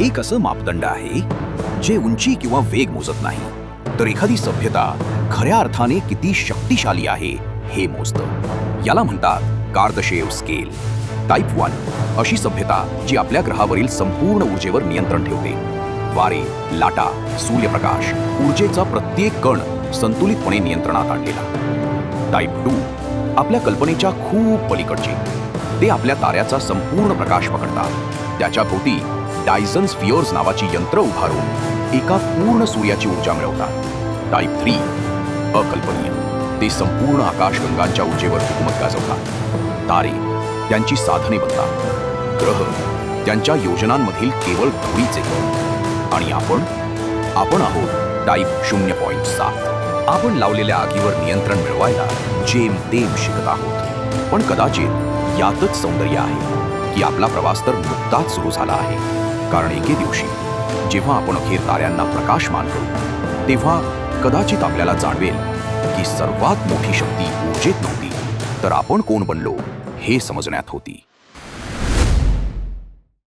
एक असं मापदंड आहे? जे उंची किंवा वेग मोजत नाही तर एखादी सभ्यता खऱ्या अर्थाने किती शक्तिशाली आहे हे मोजतं. याला म्हणतात कार्दशेव स्केल. टाईप वन अशी सभ्यता जी आपल्या ग्रहावरील संपूर्ण ऊर्जेवर नियंत्रण ठेवते. वारे लाटा सूर्यप्रकाश ऊर्जेचा प्रत्येक कण संतुलितपणे नियंत्रणात आणलेला. टाईप टू आपल्या कल्पनेच्या खूप पलीकडची. ते आपल्या ताऱ्याचा संपूर्ण प्रकाश पकडतात. त्याच्या भोवती डायझन स्पिओर्स नावाची यंत्र उभारून एका पूर्ण सूर्याची ऊर्जा मिळवतात. टाईप थ्री अकल्पनीय. ते संपूर्ण आकाशगंगांच्या ऊर्जेवर हुकूमत गाजवतात. तारे त्यांची साधने बनतात. ग्रह त्यांच्या योजनांमधील केवळ धुळीचे. आणि आपण आपण आहोत टाईप शून्य पॉईंट सात. आपण लावलेल्या आगीवर नियंत्रण मिळवायला जेम तेम शिकत आहोत. पण कदाचित यातच सौंदर्य आहे की आपला प्रवास तर नुकताच सुरू झाला आहे. कारण एके दिवशी जेव्हा आपण अखेर ताऱ्यांना प्रकाशमान करू तेव्हा कदाचित आपल्याला जाणवेल की सर्वात मोठी शक्ती ऊर्जेत नव्हती तर आपण कोण बनलो हे समजण्यात होती.